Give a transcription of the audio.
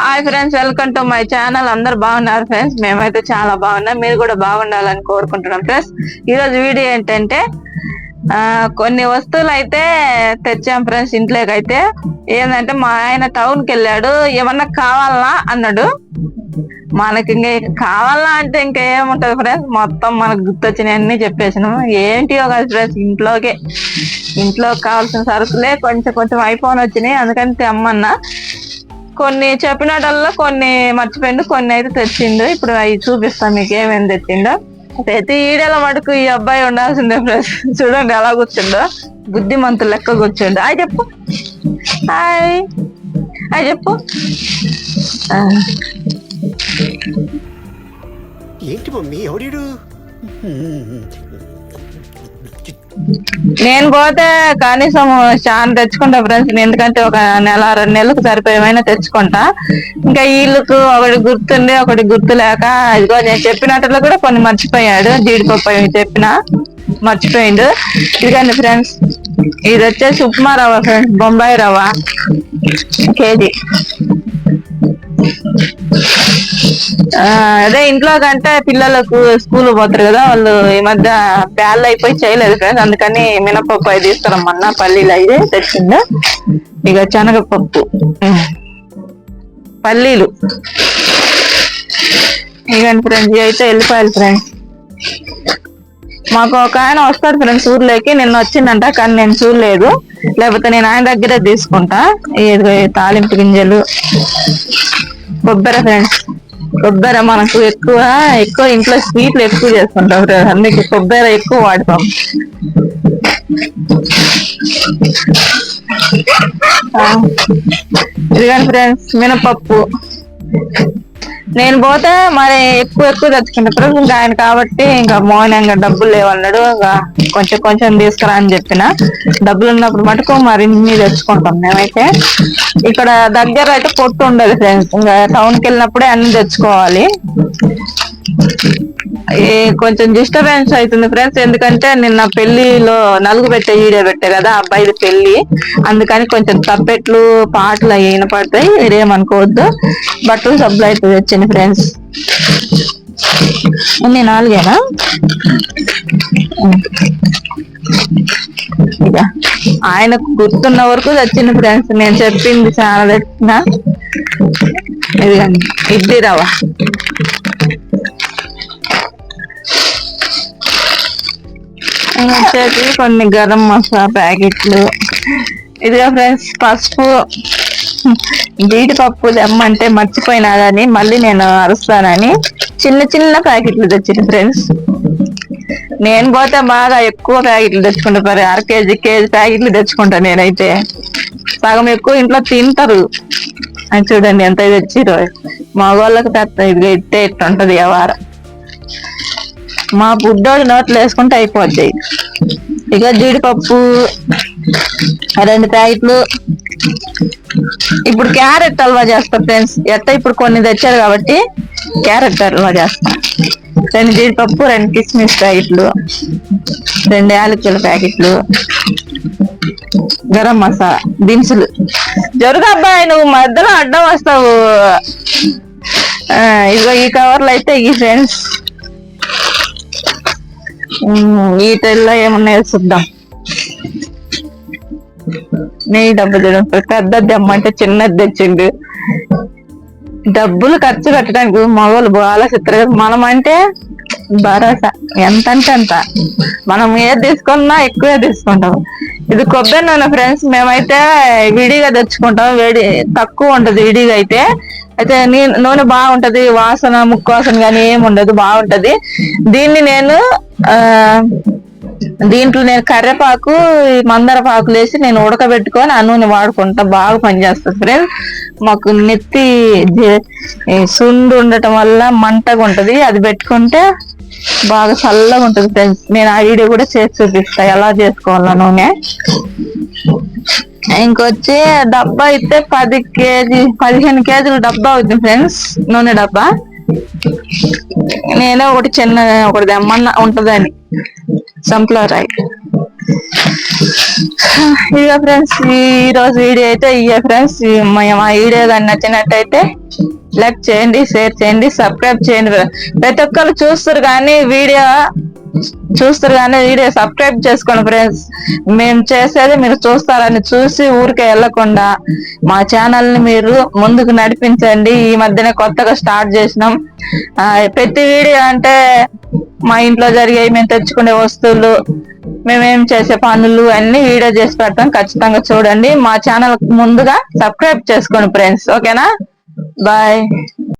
Hi friends welcome to my channel అందరు బాగున్నారు friends మేమైతే చాలా బాగున్నాం. మీరు కూడా బాగుండాలని కోరుకుంటున్నాం ఫ్రెండ్స్ ఈ రోజు వీడియో ఏంటంటే ఆ, కొన్ని వస్తువులు అయితే తెచ్చాం ఫ్రెండ్స్ ఇంట్లోకి అయితే ఏంటంటే మా ఆయన టౌన్కి వెళ్ళాడు. ఏమన్నా కావాలా అన్నాడు. మనకి ఇంకా కావాలా అంటే ఇంకా ఏముంటది ఫ్రెండ్స్ మొత్తం మనకు గుర్తొచ్చినవన్నీ చెప్పేసినాం. ఏంటియో కాదు ఫ్రెండ్స్ ఇంట్లోకే. ఇంట్లో కావాల్సిన సరుకులే కొంచెం కొంచెం అయిపోని వచ్చినాయి. అందుకని తెమ్మన్నా. కొన్ని చెప్పినటల్లా కొన్ని మర్చిపోయిండు కొన్ని అయితే తెచ్చిండు. ఇప్పుడు అవి చూపిస్తాం మీకు ఏమేమి తెచ్చిండో. ప్రతి ఈడల మటుకు ఈ అబ్బాయి ఉండాల్సిందే ఫ్రెండ్స్. చూడండి ఎలా కూర్చుండో. బుద్ధిమంతులు లెక్క కూర్చుండు. హాయ్ చెప్పు. హాయ్. హాయ్ చెప్పు. ఏంటి మమ్మీ ఎవడు నేను పోతే కనీసం చాలా తెచ్చుకుంటా ఫ్రెండ్స్ ఎందుకంటే ఒక నెల రెండు నెలలకు సరిపోయేమైనా తెచ్చుకుంటా. ఇంకా వీళ్ళకు ఒకటి గుర్తుండి ఒకటి గుర్తు లేక ఇదిగో నేను చెప్పినట్లు కూడా కొన్ని మర్చిపోయాడు. జీడిపప్పు చెప్పిన మర్చిపోయిండు. ఇదిగండి ఫ్రెండ్స్ ఇది వచ్చేసి ఉప్మా రవ్వ ఫ్రెండ్స్ బొంబాయి రవ్వ కేజీ. అదే ఇంట్లో కంటే పిల్లలకు స్కూల్ పోతారు కదా వాళ్ళు ఈ మధ్య బ్యాల్ అయిపోయి చేయలేదు ఫ్రెండ్స్ అందుకని మినపప్పు అవి తీసుకురమ్మన్నా. పల్లీలు అయితే తెచ్చిండు. ఇక శనగపప్పు. పల్లీలు. ఇగండి ఫ్రెండ్స్ ఇవి అయితే వెళ్ళిపోయాలి ఫ్రెండ్స్ మాకు ఒక ఆయన వస్తాడు ఫ్రెండ్స్ ఊర్లోకి. నిన్న వచ్చిందంట కానీ నేను చూడలేదు. లేకపోతే నేను ఆయన దగ్గరే తీసుకుంటా. ఏదో తాలింపు గింజలు. కొబ్బరి ఫ్రెండ్స్ కొబ్బరి మనకు ఎక్కువ ఎక్కువ ఇంట్లో స్వీట్లు ఎక్కువ చేసుకుంటాం అందుకే కొబ్బరి ఎక్కువ వాడతాం. ఆ, ఇదిగోండి ఫ్రెండ్స్ మినపప్పు. నేను పోతే మరి ఎక్కువ ఎక్కువ తెచ్చుకుంటా. ఇంకా ఆయన కాబట్టి ఇంకా మౌనంగా డబ్బులు లేవన్నాడు ఇంకా కొంచెం కొంచెం తీసుకురా అని చెప్పిన. డబ్బులు ఉన్నప్పుడు మటుకు మరి ఇన్ని తెచ్చుకుంటాం మేమైతే. ఇక్కడ దగ్గర అయితే పొట్టు ఉండదు ఫ్రెండ్స్. ఇంకా టౌన్కి వెళ్ళినప్పుడే అన్ని తెచ్చుకోవాలి. కొంచెం డిస్టర్బెన్స్ అవుతుంది ఫ్రెండ్స్ ఎందుకంటే నిన్న పెళ్ళిలో నలుగు పెట్టే వీడియో పెట్టే కదా అబ్బాయిది పెళ్ళి అందుకని కొంచెం తప్పెట్లు పాటలు అవి వినపడతాయి. మీరేమనుకోవద్దు. బట్టలు సబ్బులు అవుతుంది వచ్చింది ఫ్రెండ్స్ ఇన్ని నాలుగేనా? ఇక ఆయనకు గుర్తున్న వరకు తెచ్చింది ఫ్రెండ్స్ నేను చెప్పింది చాలా తెచ్చిన ఇది ఇడ్లీ రవ్వ. వచ్చేసి కొన్ని గరం మసాలా ప్యాకెట్లు. ఇదిగా ఫ్రెండ్స్ పసుపు. జీడిపప్పు తెమ్మంటే మర్చిపోయినాదని మళ్ళీ నేను అరుస్తానని చిన్న చిన్న ప్యాకెట్లు తెచ్చింది ఫ్రెండ్స్. నేను పోతే బాగా ఎక్కువ ప్యాకెట్లు తెచ్చుకుంటా. మరి అర కేజీ కేజీ ప్యాకెట్లు తెచ్చుకుంటా నేనైతే. సగం ఎక్కువ ఇంట్లో తింటారు. అది చూడండి ఎంత తెచ్చిరో. మగవాళ్ళకి పెద్ద ఇది ఇట్టే ఇట్టుంటది వ్యవహారం. మా బుడ్డోడు నోట్లు వేసుకుంటే అయిపోద్ది. ఇక జీడిపప్పు రెండు ప్యాకెట్లు. ఇప్పుడు క్యారెట్ హల్వా చేస్తా ఫ్రెండ్స్. ఎట్ట ఇప్పుడు కొన్ని తెచ్చారు కాబట్టి క్యారెట్ హల్వా చేస్తా. రెండు జీడిపప్పు రెండు కిస్మిస్ ప్యాకెట్లు రెండు యాలకుల ప్యాకెట్లు గరం మసాలా దినుసులు. జరుగు అబ్బాయి నువ్వు మధ్యలో అడ్డం వస్తావు. ఇదిగో ఈ కవర్లు అయితే ఈ ఫ్రెండ్స్. ఈ తెల్ల ఏమన్నా చూద్దాం. నెయ్యి డబ్బు చూడండి పెద్దది తెమ్మంటే చిన్నది తెచ్చిండు. డబ్బులు ఖర్చు పెట్టడానికి మగవాళ్ళు బాగా చిత్ర మనం అంటే భరోసా. ఎంత అంటే అంత. మనం ఏది తీసుకున్నా ఎక్కువే తీసుకుంటాం. ఇది కొబ్బరి నూనె ఫ్రెండ్స్ మేమైతే విడిగా తెచ్చుకుంటాం. వేడి తక్కువ ఉంటది విడిగా అయితే. అయితే నూనె బాగుంటది. వాసన ముక్కు వాసన కానీ ఏమి ఉండదు. బాగుంటది. దీన్ని నేను ఆ దీంట్లో నేను కర్రేపాకు మందర మందార పాకులు వేసి నేను ఉడకబెట్టుకొని ఆ నూనె వాడుకుంటా. బాగా పనిచేస్తుంది ఫ్రెండ్స్ మాకు నెత్తి సుండు ఉండటం వల్ల మంటగా ఉంటది అది పెట్టుకుంటే బాగా చల్లగా ఉంటుంది ఫ్రెండ్స్. నేను ఆ వీడియో కూడా చేసి చూపిస్తా. ఎలా చేసుకోవాలా నూనె. ఇంకొచ్చి డబ్బా అయితే పది కేజీ పదిహేను కేజీలు డబ్బా అవుతుంది ఫ్రెండ్స్ నూనె డబ్బా. నేను ఒకటి చిన్న ఒకటి తెమ్మన్నా ఉంటదని. సన్ఫ్లవర్ ఆయిల్ ఇక ఫ్రెండ్స్ ఈ రోజు వీడియో అయితే ఇక ఫ్రెండ్స్. మా వీడియో కానీ నచ్చినట్టయితే లైక్ చేయండి షేర్ చేయండి సబ్స్క్రైబ్ చేయండి. ప్రతి ఒక్కరు చూస్తారు కానీ వీడియో చూస్తారు కానీ వీడియో సబ్స్క్రైబ్ చేసుకోండి ఫ్రెండ్స్. మేము చేసేది మీరు చూస్తారని చూసి ఊరికే వెళ్ళకుండా మా ఛానల్ని మీరు ముందుకు నడిపించండి. ఈ మధ్యన కొత్తగా స్టార్ట్ చేసినాం. ఆ, ప్రతి వీడియో అంటే మా ఇంట్లో జరిగే మేము తెచ్చుకునే వస్తువులు మేమేం చేసే పనులు అన్ని వీడియో చేసి పెడతాం. ఖచ్చితంగా చూడండి. మా ఛానల్ ముందుగా సబ్స్క్రైబ్ చేసుకోండి ఫ్రెండ్స్. ఓకేనా? Bye.